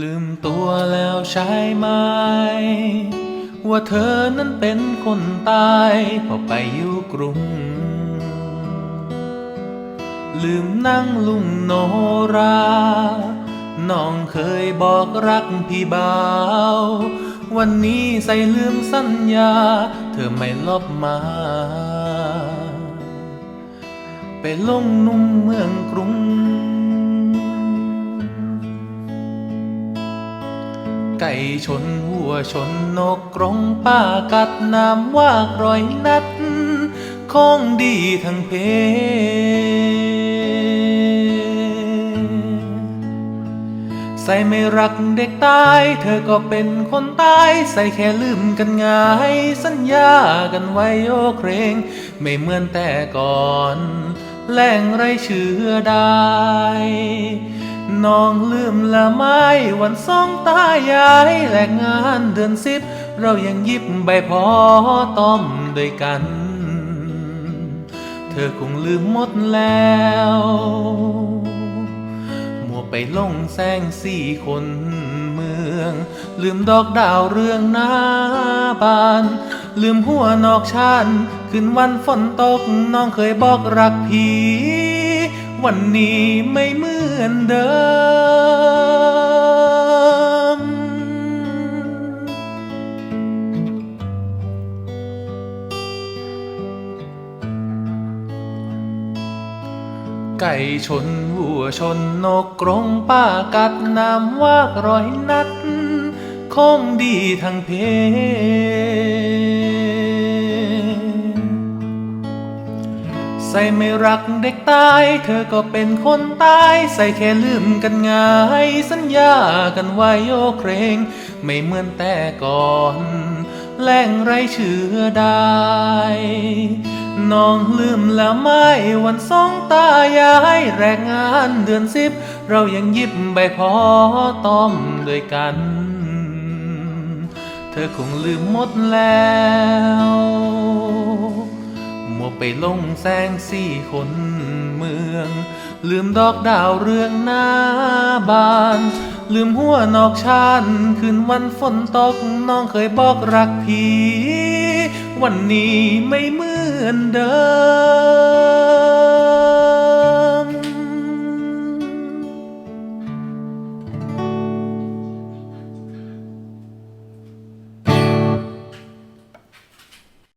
ลืมตัวแล้วใช่ไหม ว่าเธอนั้นเป็นคนตายพอไปอยู่กรุง ลืมนั่งลุงโนรา น้องเคยบอกรักพี่บ่าว วันนี้ใส่ลืมสัญญา เธอไม่ลบมา ไปลงนุ่มเมือง ไก่ชนหัวชนนกกรงป้ากัดน้ำว่ากรอยนัด ของดีทั้งเพใส่ไม่รักเด็กตาย เธอก็เป็นคนตาย ใส่แค่ลืมกันง่าย สัญญากันไว้โอเครง ไม่เหมือนแต่ก่อนแรงไรเชื่อได้ น้องลืมละไม้วันสองตายายแลกงานเดือนสิบ เรายังยิบใบพอต้อมด้วยกัน เธอคงลืมหมดแล้วมัวไปลงแซงสี่คนเมือง ลืมดอกดาวเรืองหน้าบาน ลืมหัวนอกชานคืนวันฝนตกน้องเคยบอกรักพี่ วันนี้ไม่เหมือนเดิม ไก่ชนวัวชนนกกรงป้ากัดน้ำว่ากรอยนัดคงดีทั้งเพ ส่ไม่รักเด็กตาย เธอก็เป็นคนตาย ใส่แค่ลืมกันง่าย สัญญากันไว้โอเครง ไม่เหมือนแต่ก่อนแรงไรเชื่อได้น้องลืมแล้วไหม่วันสองตายายแรกงานเดือนสิบ เรายังยิบใบพอต้อมด้วยกัน เธอคงลืมหมดแล้ว ไปลงแซงสี่คนเมือง ลืมดอกดาวเรืองหน้าบาน ลืมหัวนอกชานคืนวันฝนตกน้องเคยบอกรักพี่ วันนี้ไม่เหมือนเดิม